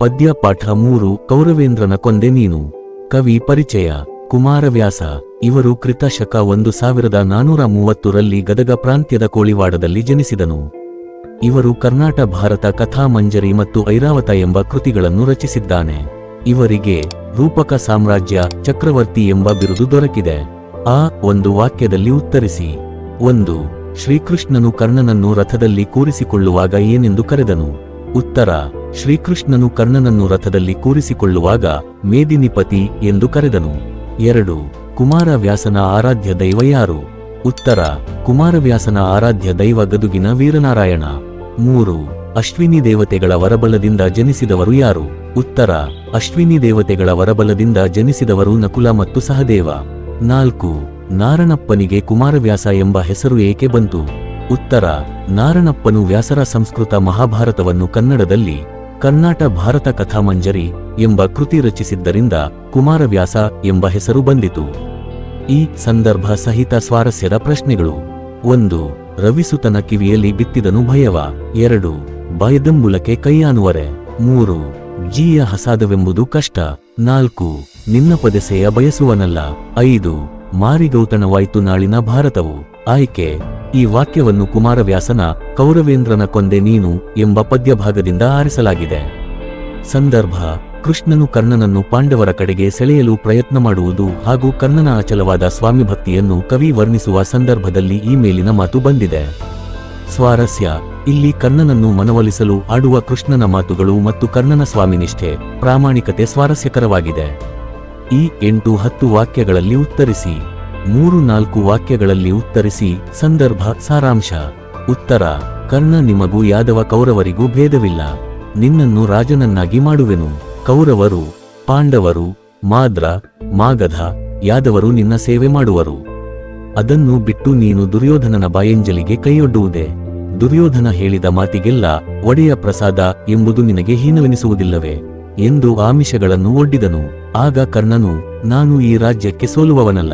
ಪದ್ಯ ಪಾಠ ಮೂರು, ಕೌರವೇಂದ್ರನ ಕೊಂದೆ ನೀನು. ಕವಿ ಪರಿಚಯ, ಕುಮಾರವ್ಯಾಸ, ಇವರು ಕೃತಶಕ ಒಂದು ಸಾವಿರದ ನಾನೂರ ಮೂವತ್ತರಲ್ಲಿ ಗದಗ ಪ್ರಾಂತ್ಯದ ಕೋಳಿವಾಡದಲ್ಲಿ ಜನಿಸಿದನು. ಇವರು ಕರ್ನಾಟ, ಭಾರತ ಕಥಾಮಂಜರಿ ಮತ್ತು ಐರಾವತ ಎಂಬ ಕೃತಿಗಳನ್ನು ರಚಿಸಿದ್ದಾನೆ. ಇವರಿಗೆ ರೂಪಕ ಸಾಮ್ರಾಜ್ಯ ಚಕ್ರವರ್ತಿ ಎಂಬ ಬಿರುದು ದೊರಕಿದೆ. ಆ ಒಂದು ವಾಕ್ಯದಲ್ಲಿ ಉತ್ತರಿಸಿ, ಒಂದು, ಶ್ರೀಕೃಷ್ಣನು ಕರ್ಣನನ್ನು ರಥದಲ್ಲಿ ಕೂರಿಸಿಕೊಳ್ಳುವಾಗ ಏನೆಂದು ಕರೆದನು. ಉತ್ತರ, ಶ್ರೀಕೃಷ್ಣನು ಕರ್ಣನನ್ನು ರಥದಲ್ಲಿ ಕೂರಿಸಿಕೊಳ್ಳುವಾಗ ಮೇದಿನಿಪತಿ ಎಂದು ಕರೆದನು. ಎರಡು, ಕುಮಾರವ್ಯಾಸನ ಆರಾಧ್ಯ ದೈವ ಯಾರು? ಉತ್ತರ, ಕುಮಾರವ್ಯಾಸನ ಆರಾಧ್ಯ ದೈವ ಗದುಗಿನ ವೀರನಾರಾಯಣ. ಮೂರು, ಅಶ್ವಿನಿ ದೇವತೆಗಳ ವರಬಲದಿಂದ ಜನಿಸಿದವರು ಯಾರು? ಉತ್ತರ, ಅಶ್ವಿನಿ ದೇವತೆಗಳ ವರಬಲದಿಂದ ಜನಿಸಿದವರು ನಕುಲ ಮತ್ತು ಸಹದೇವ. ನಾಲ್ಕು, ನಾರಣಪ್ಪನಿಗೆ ಕುಮಾರವ್ಯಾಸ ಎಂಬ ಹೆಸರು ಏಕೆ ಬಂತು? ಉತ್ತರ, ನಾರಣಪ್ಪನು ವ್ಯಾಸರ ಸಂಸ್ಕೃತ ಮಹಾಭಾರತವನ್ನು ಕನ್ನಡದಲ್ಲಿ ಕರ್ನಾಟ ಭಾರತ ಕಥಾಮಂಜರಿ ಎಂಬ ಕೃತಿ ರಚಿಸಿದ್ದರಿಂದ ಕುಮಾರವ್ಯಾಸ ಎಂಬ ಹೆಸರು ಬಂದಿತು. ಈ ಸಂದರ್ಭ ಸಹಿತ ಸ್ವಾರಸ್ಯದ ಪ್ರಶ್ನೆಗಳು. ಒಂದು, ರವಿಸುತನ ಕಿವಿಯಲ್ಲಿ ಬಿತ್ತಿದನು ಭಯವ. ಎರಡು, ಬಾಯದಂಬುಲಕ್ಕೆ ಕೈಯಾನುವರೆ ಮೂರು ಜೀಯ ಹಸಾದವೆಂಬುದು ಕಷ್ಟ. ನಾಲ್ಕು, ನಿನ್ನ ಪದಸೆಯ ಬಯಸುವನಲ್ಲ. ಐದು, ಮಾರಿಗೌತಣವಾಯ್ತು ನಾಳಿನ ಭಾರತವು. ಆಯ್ಕೆ, ಈ ವಾಕ್ಯವನ್ನು ಕುಮಾರವ್ಯಾಸನ ಕೌರವೇಂದ್ರನ ಕೊಂದೆ ನೀನು ಎಂಬ ಪದ್ಯಭಾಗದಿಂದ ಆರಿಸಲಾಗಿದೆ. ಸಂದರ್ಭ, ಕೃಷ್ಣನು ಕರ್ಣನನ್ನು ಪಾಂಡವರ ಕಡೆಗೆ ಸೆಳೆಯಲು ಪ್ರಯತ್ನ ಮಾಡುವುದು ಹಾಗೂ ಕರ್ಣನ ಅಚಲವಾದ ಸ್ವಾಮಿ ಭಕ್ತಿಯನ್ನು ಕವಿ ವರ್ಣಿಸುವ ಸಂದರ್ಭದಲ್ಲಿ ಈ ಮೇಲಿನ ಮಾತು ಬಂದಿದೆ. ಸ್ವಾರಸ್ಯ ಇಲ್ಲಿ ಕರ್ಣನನ್ನು ಮನವೊಲಿಸಲು ಆಡುವ ಕೃಷ್ಣನ ಮಾತುಗಳು ಮತ್ತು ಕರ್ಣನ ಸ್ವಾಮಿನಿಷ್ಠೆ ಪ್ರಾಮಾಣಿಕತೆ ಸ್ವಾರಸ್ಯಕರವಾಗಿದೆ. ಈ ಎಂಟು ಹತ್ತು ವಾಕ್ಯಗಳಲ್ಲಿ ಉತ್ತರಿಸಿ. ಮೂರು ನಾಲ್ಕು ವಾಕ್ಯಗಳಲ್ಲಿ ಉತ್ತರಿಸಿ. ಸಂದರ್ಭ, ಸಾರಾಂಶ. ಉತ್ತರ, ಕರ್ಣ ನಿಮಗೂ ಯಾದವ ಕೌರವರಿಗೂ ಭೇದವಿಲ್ಲ. ನಿನ್ನನ್ನು ರಾಜನನ್ನಾಗಿ ಮಾಡುವೆನು. ಕೌರವರು, ಪಾಂಡವರು, ಮಾದ್ರ, ಮಾಗಧ, ಯಾದವರು ನಿನ್ನ ಸೇವೆ ಮಾಡುವರು. ಅದನ್ನು ಬಿಟ್ಟು ನೀನು ದುರ್ಯೋಧನನ ಬಾಯಂಜಲಿಗೆ ಕೈಯೊಡ್ಡುವುದೇ. ದುರ್ಯೋಧನ ಹೇಳಿದ ಮಾತಿಗೆಲ್ಲ ಒಡೆಯ ಪ್ರಸಾದ ಎಂಬುದು ನಿನಗೆ ಹೀನವೆನಿಸುವುದಿಲ್ಲವೇ ಎಂದು ಆಮಿಷಗಳನ್ನು ಒಡ್ಡಿದನು. ಆಗ ಕರ್ಣನು, ನಾನು ಈ ರಾಜ್ಯಕ್ಕೆ ಸೋಲುವವನಲ್ಲ.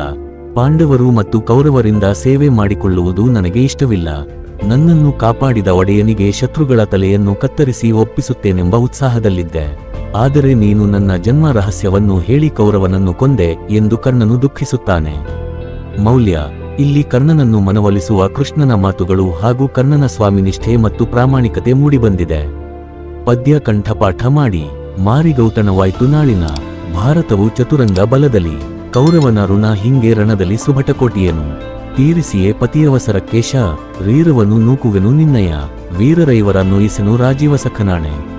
ಪಾಂಡವರು ಮತ್ತು ಕೌರವರಿಂದ ಸೇವೆ ಮಾಡಿಕೊಳ್ಳುವುದು ನನಗೆ ಇಷ್ಟವಿಲ್ಲ. ನನ್ನನ್ನು ಕಾಪಾಡಿದ ಒಡೆಯನಿಗೆ ಶತ್ರುಗಳ ತಲೆಯನ್ನು ಕತ್ತರಿಸಿ ಒಪ್ಪಿಸುತ್ತೇನೆಂಬ ಉತ್ಸಾಹದಲ್ಲಿದ್ದೆ. ಆದರೆ ನೀನು ನನ್ನ ಜನ್ಮ ರಹಸ್ಯವನ್ನು ಹೇಳಿ ಕೌರವನನ್ನು ಕೊಂದೆ ಎಂದು ಕರ್ಣನು ದುಃಖಿಸುತ್ತಾನೆ. ಮೌಲ್ಯ ಇಲ್ಲಿ ಕರ್ಣನನ್ನು ಮನವೊಲಿಸುವ ಕೃಷ್ಣನ ಮಾತುಗಳು ಹಾಗೂ ಕರ್ಣನ ಸ್ವಾಮಿನಿಷ್ಠೆ ಮತ್ತು ಪ್ರಾಮಾಣಿಕತೆ ಮೂಡಿಬಂದಿದೆ. ಪದ್ಯ ಕಂಠಪಾಠ ಮಾಡಿ. ಮಾರಿಗೌತಣವಾಯ್ತು ನಾಳಿನ ಭಾರತವು ಚತುರಂಗ ಬಲದಲ್ಲಿ. ಕೌರವನ ಋಣ ಹಿಂಗೆ ರಣದಲ್ಲಿ ಸುಭಟಕೋಟಿಯನು. ತೀರಿಸಿಯೇ ಪತಿಯವಸರ ಕೇಶ ರೀರವನು ನೂಕುವೆನು ನಿನ್ನಯ. ವೀರರೈವರ ನುಯಿಸನು ರಾಜೀವ ಸಖನಾಣೆ